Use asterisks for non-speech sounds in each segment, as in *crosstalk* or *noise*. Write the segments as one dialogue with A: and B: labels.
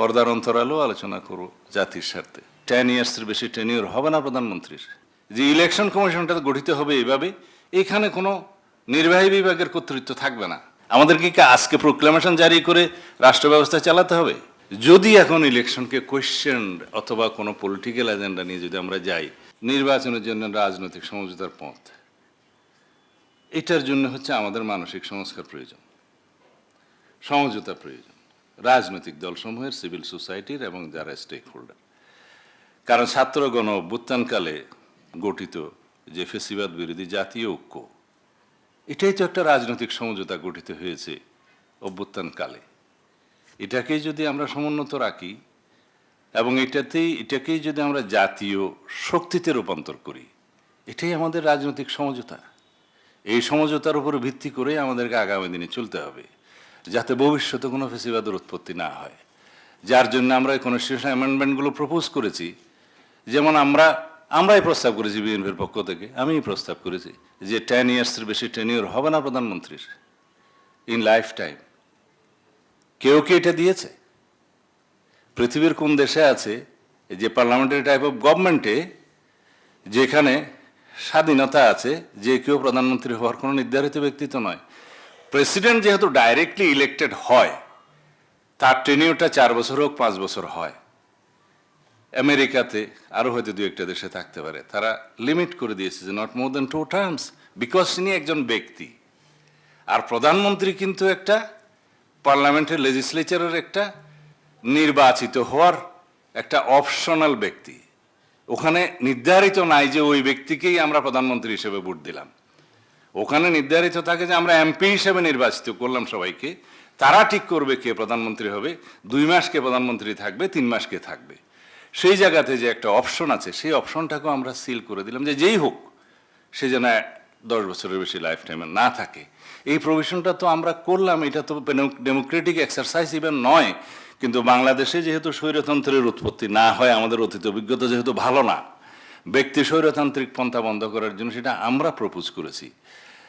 A: পর্দার অন্তরালেও আলোচনা করব জাতির স্বার্থে। টেন ইয়ার্সের বেশি টেনিওর হবে না প্রধানমন্ত্রীর। যে ইলেকশন কমিশনটা গঠিত হবে এইভাবে, এখানে কোনো নির্বাহী বিভাগের কর্তৃত্ব থাকবে না। আমাদেরকে কি আজকে প্রোক্লামেশন জারি করে রাষ্ট্র ব্যবস্থা চালাতে হবে? যদি এখন ইলেকশনকে কোয়েশ্চেন অথবা কোনো পলিটিক্যাল এজেন্ডা নিয়ে যদি আমরা যাই, নির্বাচনের জন্য রাজনৈতিক সমঝোতার পথ, এটার জন্য হচ্ছে আমাদের মানসিক সংস্কার প্রয়োজন। সমঝোতা প্রয়োজন। রাজনৈতিক দলসমূহের সিভিল সোসাইটির এবং যারা স্টেক হোল্ডার কারণ ছাত্র গণ অভ্যুত্থানকালে গঠিত যে ফেসিবাদ বিরোধী জাতীয় ঐক্য, এটাই তো একটা রাজনৈতিক সমঝোতা গঠিত হয়েছে অভ্যুত্থানকালে। এটাকেই যদি আমরা সমুন্নত রাখি এবং এটাতেই, এটাকেই যদি আমরা জাতীয় শক্তিতে রূপান্তর করি, এটাই আমাদের রাজনৈতিক সমঝোতা। এই সমঝোতার উপর ভিত্তি করে আমাদেরকে আগামী দিনে চলতে হবে। যাতে ভবিষ্যতে কোনো ফেসিবাদের উৎপত্তি না হয়। যার জন্য আমরা এই কনস্টিটিউশন অ্যামেন্ডমেন্টগুলো প্রপোজ করেছি। যেমন আমরা, আমরাই প্রস্তাব করেছি বিএনপির পক্ষ থেকে, আমিই প্রস্তাব করেছি যে টেন ইয়ার্সের বেশি টেনিওর হবে না প্রধানমন্ত্রীর। ইন লাইফ টাইম কেউ কি এটা দিয়েছে? পৃথিবীর কোন দেশে আছে যে পার্লামেন্টারি টাইপ অফ গভর্নমেন্টে যেখানে স্বাধীনতা আছে, যে কেউ প্রধানমন্ত্রী হওয়ার কোনো নির্ধারিত ব্যক্তিত্ব নয়। প্রেসিডেন্ট যেহেতু ডাইরেক্টলি ইলেক্টেড হয়, তার টেনিওটা চার বছর হোক, পাঁচ বছর হয়। আমেরিকাতে আরও হয়তো দু একটা দেশে থাকতে পারে। তারা লিমিট করে দিয়েছে যে not more than two terms because তিনি একজন ব্যক্তি। আর প্রধানমন্ত্রী কিন্তু একটা পার্লামেন্টের লেজিসলেচারের একটা নির্বাচিত হওয়ার একটা অপশনাল ব্যক্তি। ওখানে নির্ধারিত নাই যে ওই ব্যক্তিকেই আমরা প্রধানমন্ত্রী হিসেবে ভোট দিলাম। ওখানে নির্ধারিত থাকে যে আমরা এমপি হিসেবে নির্বাচিত করলাম সবাইকে। তারা ঠিক করবে কে প্রধানমন্ত্রী হবে, দুই মাসকে প্রধানমন্ত্রী থাকবে, তিন মাসকে থাকবে। সেই জায়গাতে যে একটা অপশন আছে, সেই অপশনটাকেও আমরা সিল করে দিলাম যে যেই হোক, সে যেন দশ বছরের বেশি লাইফ টাইমে না থাকে। এই প্রভিশনটা তো আমরা করলাম, এটা তো ডেমোক্রেটিক এক্সারসাইজ ইভেন নয়। কিন্তু বাংলাদেশে যেহেতু স্বৈরতন্ত্রের উৎপত্তি না হয়, আমাদের অতীত অভিজ্ঞতা যেহেতু ভালো না ব্যক্তি স্বৈরতান্ত্রিক পন্থা বন্ধ করার জন্য সেটা আমরা প্রপোজ করেছি।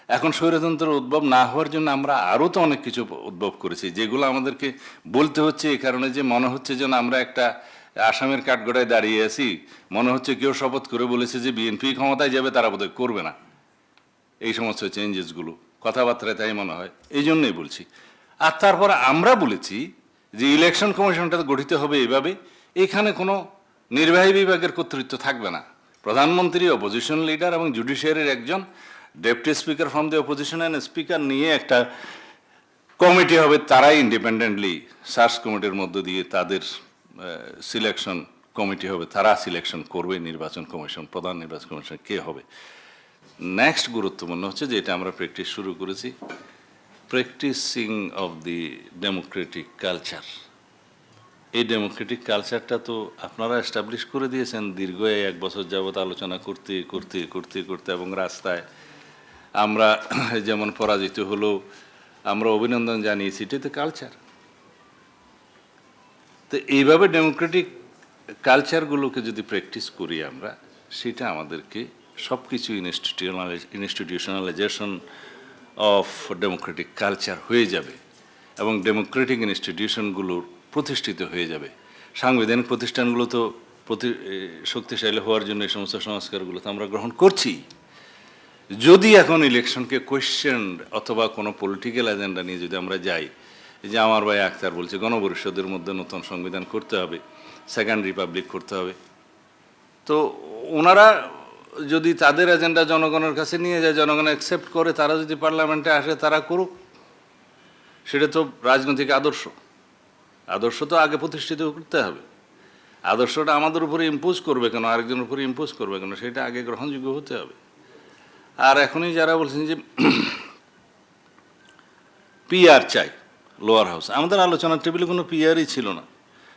A: এখন স্বৈরতন্ত্রের উদ্ভব না হওয়ার জন্য আমরা আরও তো অনেক কিছু উদ্ভব করেছি। যেগুলো আমাদেরকে বলতে হচ্ছে এই কারণে যে মনে হচ্ছে যেন আমরা একটা আসামের কাঠগড়ায় দাঁড়িয়ে আছি। মনে হচ্ছে কেউ শপথ করে বলেছে যে বিএনপি ক্ষমতায় যাবে, তারা বোধহয় করবে না। এই সমস্ত চেঞ্জেসগুলো কথাবার্তায় তাই মনে হয়। এই জন্যই বলছি। আর তারপর আমরা বলেছি যে ইলেকশন কমিশনটা গঠিত হবে এভাবে। এখানে কোনো নির্বাহী বিভাগের কর্তৃত্ব থাকবে না। প্রধানমন্ত্রী অপোজিশন লিডার এবং জুডিশিয়ারির একজন deputy speaker from the opposition and speaker নিয়ে একটা কমিটি হবে, তারাই ইন্ডিপেন্ডেন্টলি সার্চ কমিটির মধ্য দিয়ে তাদের সিলেকশন কমিটি হবে, তারা সিলেকশন করবে, নির্বাচন কমিশন, প্রধান নির্বাচন কমিশন কে হবে। নেক্সট গুরুত্বপূর্ণ হচ্ছে যে এটা আমরা প্র্যাকটিস শুরু করেছি practising of the democratic culture এই ডেমোক্রেটিক কালচারটা তো আপনারা এস্টাবলিশ করে দিয়েছেন দীর্ঘ এক বছর যাবত আলোচনা করতে করতে করতে করতে এবং রাস্তায় আমরা *coughs* যেমন পরাজিত হলো, আমরা অভিনন্দন জানিয়েছি এটাই তো কালচার তো এইভাবে ডেমোক্রেটিক কালচারগুলোকে যদি প্র্যাকটিস করি আমরা, সেটা আমাদেরকে সব কিছু institutionalise institutionalisation of democratic culture হয়ে যাবে এবং ডেমোক্রেটিক ইনস্টিটিউশনগুলোর প্রতিষ্ঠিত হয়ে যাবে। সাংবিধানিক প্রতিষ্ঠানগুলো তো প্রতি শক্তিশালী হওয়ার জন্য এই সমস্ত সংস্কারগুলো তো আমরা গ্রহণ করছি। যদি এখন ইলেকশনকে কোয়েশ্চেন অথবা কোনো পলিটিক্যাল এজেন্ডা নিয়ে যদি আমরা যাই যে আমার ভাই আক্তার বলছে, গণপরিষদের মধ্যে নতুন সংবিধান করতে হবে সেকেন্ড রিপাবলিক করতে হবে। তো ওনারা যদি তাদের এজেন্ডা জনগণের কাছে নিয়ে যায়, জনগণ অ্যাকসেপ্ট করে, তারা যদি পার্লামেন্টে আসে, তারা করুক। সেটা তো রাজনৈতিক আদর্শ। আদর্শ তো আগে প্রতিষ্ঠিত করতে হবে। আদর্শটা আমাদের উপরে ইম্পোজ করবে কেন? আরেকজনের উপরে ইম্পোজ করবে কেন? সেটা আগে গ্রহণযোগ্য হতে হবে। আর এখনই যারা বলছেন যে *clears throat* পিআর চাই লোয়ার হাউস আমাদের আলোচনার টেবিলে কোনো পিআরই ছিল না।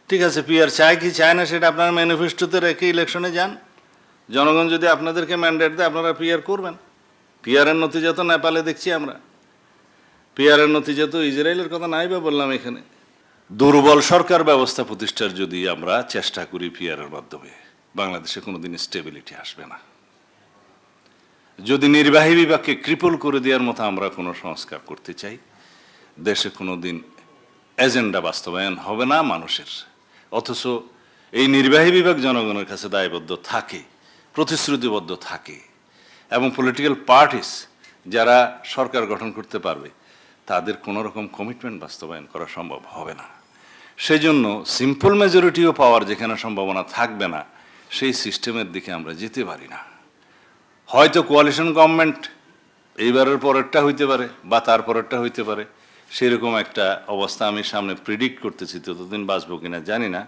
A: ঠিক আছে পিআর চায় কি চায় না সেটা আপনারা ম্যানিফেস্টোতে রেখে ইলেকশনে যান। জনগণ যদি আপনাদেরকে ম্যান্ডেট দেয়, আপনারা পিআর করবেন। পিআরের নতিজা তো নেপালে দেখছি আমরা। পিআরের নতিজা তো ইসরায়েলের কথা নাই বা বললাম এখানে। দুর্বল সরকার ব্যবস্থা প্রতিষ্ঠার যদি আমরা চেষ্টা করি পিআরের মাধ্যমে, বাংলাদেশে কোনোদিন স্টেবিলিটি আসবে না। যদি নির্বাহী বিভাগকে ক্রিপল করে দেওয়ার মতো আমরা কোনো সংস্কার করতে চাই, দেশে কোনো দিন এজেন্ডা বাস্তবায়ন হবে না মানুষের। অথচ এই নির্বাহী বিভাগ জনগণের কাছে দায়বদ্ধ থাকে, প্রতিশ্রুতিবদ্ধ থাকে, এবং পলিটিক্যাল পার্টিস যারা সরকার গঠন করতে পারবে তাদের কোনো রকম কমিটমেন্ট বাস্তবায়ন করা সম্ভব হবে না। সেজন্য সিম্পল মেজরিটিও পাওয়ার যেখানে সম্ভাবনা থাকবে না, সেই সিস্টেমের দিকে আমরা যেতে পারি না। হয়তো কোয়ালিশন গভর্নমেন্ট এইবারের পরেরটা হইতে পারে বা তার পরেরটা হইতে পারে, সেরকম একটা অবস্থা আমি সামনে প্রিডিক্ট করতেছি, ততদিন বাঁচবো কিনা জানি না।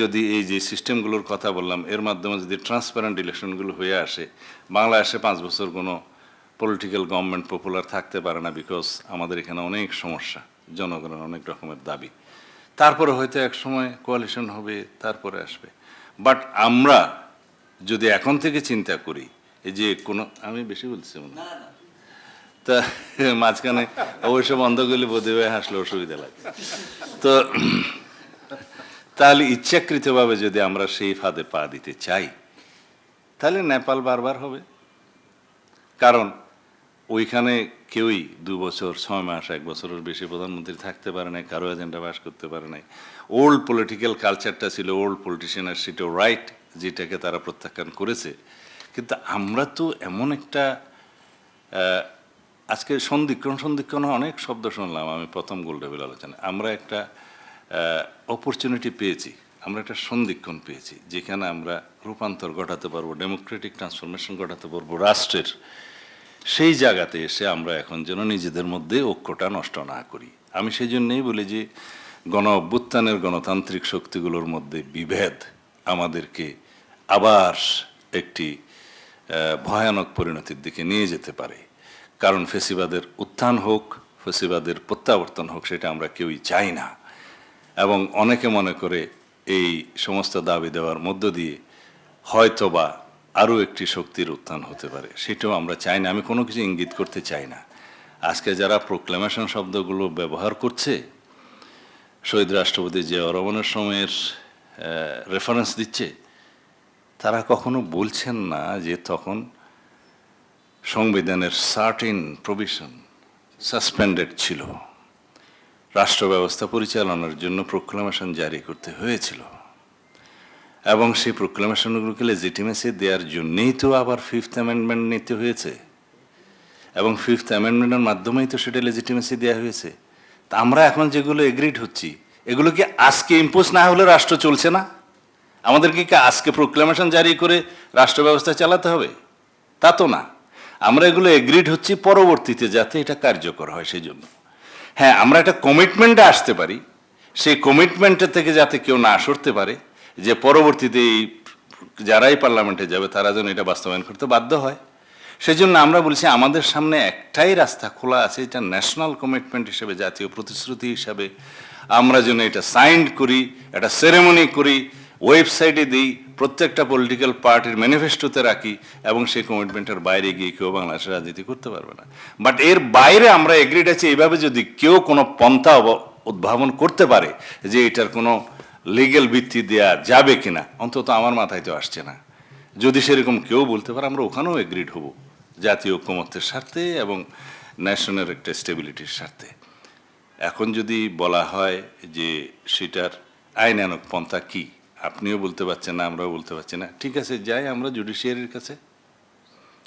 A: যদি এই যে সিস্টেমগুলোর কথা বললাম, এর মাধ্যমে যদি ট্রান্সপারেন্ট ইলেকশনগুলো হয়ে আসে, বাংলাদেশে পাঁচ বছর কোনো পলিটিক্যাল গভর্নমেন্ট পপুলার থাকতে পারে না বিকজ আমাদের এখানে অনেক সমস্যা জনগণের অনেক রকমের দাবি। তারপরে হয়তো এক সময় কোয়ালিশন হবে তারপরে আসবে। বাট আমরা যদি এখন থেকে চিন্তা করি এই যে কোনো আমি বেশি বলছি মনে তা মাঝখানে অবশ্য বন্ধ করলে বোধ হয়ে হাসলে অসুবিধা লাগে। তো তাহলে ইচ্ছাকৃতভাবে যদি আমরা সেই ফাঁদে পা দিতে চাই তাহলে নেপাল বারবার হবে। কারণ ওইখানে কেউই দু বছর, ছয় মাস, এক বছরের বেশি প্রধানমন্ত্রী থাকতে পারে নাই, কারও এজেন্ডা পাস করতে পারে নাই। ওল্ড পলিটিক্যাল কালচারটা ছিল ওল্ড পলিটিশিয়ানের সেটাও রাইট যেটাকে তারা প্রত্যাখ্যান করেছে। কিন্তু আমরা তো এমন একটা আজকে সন্ধিক্ষণ সন্ধিক্ষণ অনেক শব্দ শুনলাম আমি প্রথম গোলটেবিল আলোচনায়। আমরা একটা অপরচুনিটি পেয়েছি, আমরা একটা সন্ধিক্ষণ পেয়েছি, যেখানে আমরা রূপান্তর ঘটাতে পারব ডেমোক্রেটিক ট্রান্সফরমেশন ঘটাতে পারব, রাষ্ট্রের সেই জায়গাতে এসে আমরা এখন যেন নিজেদের মধ্যে ঐক্যটা নষ্ট না করি। আমি সেই জন্যেই বলি যে, গণ অভ্যুত্থানের গণতান্ত্রিক শক্তিগুলোর মধ্যে বিভেদ আমাদেরকে আবার একটি ভয়ানক পরিণতির দিকে নিয়ে যেতে পারে। কারণ ফেসিবাদের উত্থান হোক, ফেসিবাদের প্রত্যাবর্তন হোক, সেটা আমরা কেউই চাই না। এবং অনেকে মনে করে এই সমস্ত দাবি দেওয়ার মধ্য দিয়ে হয়তোবা আরও একটি শক্তির উত্থান হতে পারে। সেটাও আমরা চাই না, আমি কোনো কিছু ইঙ্গিত করতে চাই না। আজকে যারা প্রোক্লামেশন শব্দগুলো ব্যবহার করছে, শহীদ রাষ্ট্রপতি যে রহমানের সময়ের রেফারেন্স দিচ্ছে, তারা কখনো বলছেন না যে তখন সংবিধানের সার্টিন প্রভিশন সাসপেন্ডেড ছিল। রাষ্ট্র ব্যবস্থা পরিচালনার জন্য প্রোক্লামেশন জারি করতে হয়েছিল। এবং সেই প্রোক্লামেশনগুলোকে লেজিটিমেসি দেওয়ার জন্যেই তো আবার ফিফথ অ্যামেন্ডমেন্ট নিতে হয়েছে। এবং ফিফথ অ্যামেন্ডমেন্টের মাধ্যমেই তো সেটা লেজিটিমেসি দেওয়া হয়েছে। তা আমরা এখন যেগুলো এগ্রিড হচ্ছি, এগুলো কি আজকে ইম্পোজ না হলে রাষ্ট্র চলছে না? আমাদেরকে কি আজকে প্রোক্লামেশন জারি করে রাষ্ট্র ব্যবস্থা চালাতে হবে? তা তো না। আমরা এগুলো এগ্রিড হচ্ছি পরবর্তীতে যাতে এটা কার্যকর হয় সেই জন্য হ্যাঁ আমরা একটা কমিটমেন্টে আসতে পারি। সেই কমিটমেন্টের থেকে যাতে কেউ না সরতে পারে যে পরবর্তীতে যারাই পার্লামেন্টে যাবে, তারা যেন এটা বাস্তবায়ন করতে বাধ্য হয়। সেই জন্য আমরা বলছি, আমাদের সামনে একটাই রাস্তা খোলা আছে, এটা ন্যাশনাল কমিটমেন্ট হিসেবে, জাতীয় প্রতিশ্রুতি হিসাবে। আমরা যেন এটা সাইন্ড করি এটা সেরেমনি করি ওয়েবসাইটে দিই, প্রত্যেকটা পলিটিক্যাল পার্টির ম্যানিফেস্টোতে রাখি, এবং সেই কমিটমেন্টের বাইরে গিয়ে কেউ বাংলাদেশের রাজনীতি করতে পারবে না। বাট এর বাইরে আমরা এগ্রিড আছি এইভাবে যদি কেউ কোনো পন্থা উদ্ভাবন করতে পারে, যে এটার কোনো লিগেল ভিত্তি দেয়া যাবে কিনা? অন্তত আমার মাথায় তো আসছে না। যদি সেরকম কেউ বলতে পারে, আমরা ওখানেও এগ্রিড হব। জাতীয় ঐক্যমত্যের স্বার্থে এবং ন্যাশনের একটা স্টেবিলিটির স্বার্থে। এখন যদি বলা হয় যে সেটার আইনানক পন্থা কি, আপনিও বলতে পারছেন না, আমরাও বলতে পারছি না, ঠিক আছে, যাই আমরা জুডিশিয়ারির কাছে।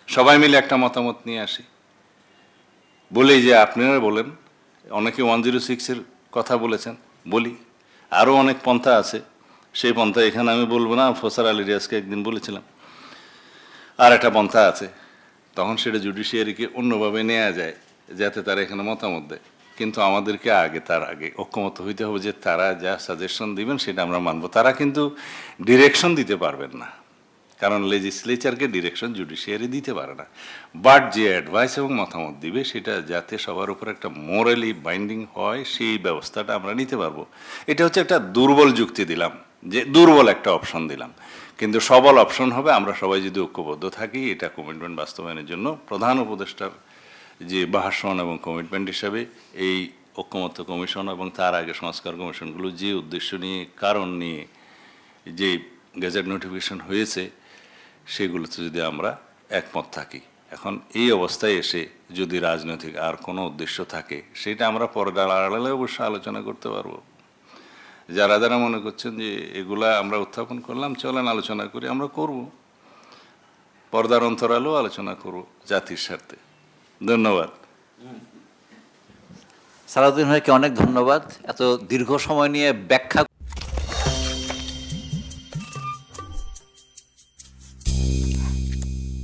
A: সবাই মিলে একটা মতামত নিয়ে আসি। বলেই যে আপনারা বলেন, অনেকে ওয়ান জিরো সিক্সের কথা বলেছেন, বলি। আরও অনেক পন্থা আছে। সেই পন্থা এখানে আমি বলব না, ফসার আলী রিয়াজকে একদিন বলেছিলাম। আর একটা পন্থা আছে, তখন সেটা জুডিশিয়ারিকে অন্যভাবে নেওয়া যায়, যাতে তারা এখানে মতামত দেয়। কিন্তু আমাদেরকে আগে তার আগে ঐক্যমত হইতে হবে যে তারা যা সাজেশন দিবেন সেটা আমরা মানবো। তারা কিন্তু ডিরেকশন দিতে পারবেন না। কারণ লেজিসলেচারকে ডিরেকশন জুডিশিয়ারি দিতে পারে না। বাট যে অ্যাডভাইস এবং মতামত দিবে, সেটা যাতে সবার উপর একটা মোরালি বাইন্ডিং হয়, সেই ব্যবস্থাটা আমরা নিতে পারব। এটা হচ্ছে একটা দুর্বল যুক্তি দিলাম, যে দুর্বল একটা অপশন দিলাম। কিন্তু সবল অপশন হবে, আমরা সবাই যদি ঐক্যবদ্ধ থাকি, এটা কমিটমেন্ট বাস্তবায়নের জন্য প্রধান উপদেষ্টার যে ভাষণ এবং কমিটমেন্ট হিসাবে এই ঐক্যমত্য কমিশন এবং তার আগে সংস্কার কমিশনগুলো যে উদ্দেশ্য নিয়ে, কারণ নিয়ে যে গেজেট নোটিফিকেশন হয়েছে সেগুলোতে যদি আমরা একমত থাকি। এখন এই অবস্থায় এসে যদি রাজনৈতিক আর কোনো উদ্দেশ্য থাকে, সেটা আমরা পর্দার আড়ালে অবশ্য আলোচনা করতে পারব। যারা যারা মনে করছেন যে এগুলা আমরা উত্থাপন করলাম, চলেন আলোচনা করি, আমরা করব। পর্দার অন্তরালেও আলোচনা করব জাতির স্বার্থে। ধন্যবাদ।
B: সালাউদ্দিন ভাইকে অনেক ধন্যবাদ। এত দীর্ঘ সময় নিয়ে ব্যাখ্যা